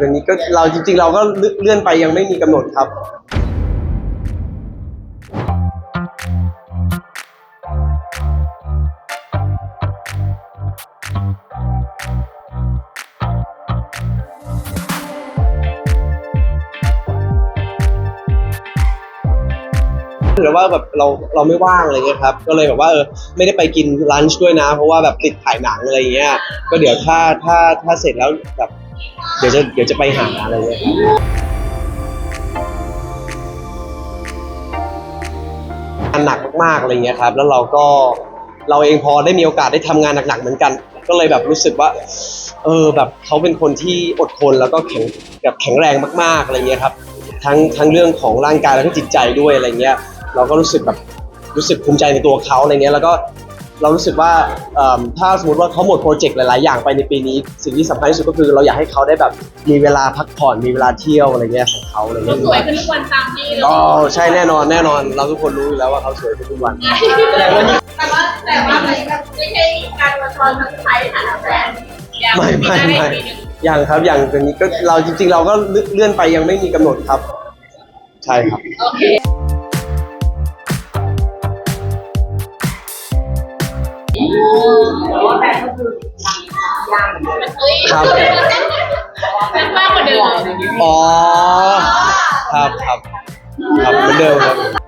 ตรงนี้ก็เราจริง ๆ เราก็เลื่อนไปยังไม่มีกำหนดครับหรือว่าแบบเราเราไม่ว่างอะไรเงี้ยครับ ก็เลยแบบว่าเออไม่ได้ไปกินลันช์ด้วยนะ เพราะว่าแบบติดถ่ายหนังอะไรเงี้ย ก็เดี๋ยวถ้าถ้าถ้าเสร็จแล้วแบบ เดี๋ยวจะเดี๋ยวจะไปหาอะไรเงี้ยครับงานหนักมากๆอะไรเงี้ยครับ แล้วเราก็เราเองพอได้มีโอกาสได้ทำงานหนักๆเหมือนกัน ก็เลยแบบรู้สึกว่า เออแบบเขาเป็นคนที่อดทนแล้วก็แข็งแบบแข็งแรงมากๆอะไรเงี้ยครับ ทั้งทั้งเรื่องของร่างกายแล้วก็จิตใจด้วยอะไรเงี้ย เราก็รู้สึกแบบรู้สึกภูมิใจในตัวเขาอะไรเงี้ยแล้วก็ เรารู้สึกว่าเอิ่มถ้าสมมติว่าเขาหมดโปรเจกต์หลาย ๆ อย่างไปในปีนี้สิ่งที่สำคัญที่สุดก็คือเราอยากให้เขาได้แบบมีเวลาพักผ่อนมีเวลาเที่ยวอะไรเงี้ยของเขาอะไรเงี้ยสวยขึ้นทุกวันตามที่เลยอ๋อใช่แน่นอนแน่นอน เราทุกคนรู้อยู่แล้วว่าเขาสวยขึ้นทุกวัน แต่ว่าแต่ว่าแต่ว่ามันแบบไม่ใช่การอวยพรครั้งสุดท้ายในฐานะแฟนยังไม่ไม่ด้ไม่ปีหนึ่งยังครับยังตรงนี้ก็เราจริง ๆ เราก็เลื่อนไปยังไม่มีกำหนดครับ ใช่ครับ โอเค แต่ว่าแฟนก็คือยังเอ้ยครับแฟนมากกว่าเดิม อ๋อ ครับครับครับเหมือนเดิมครับ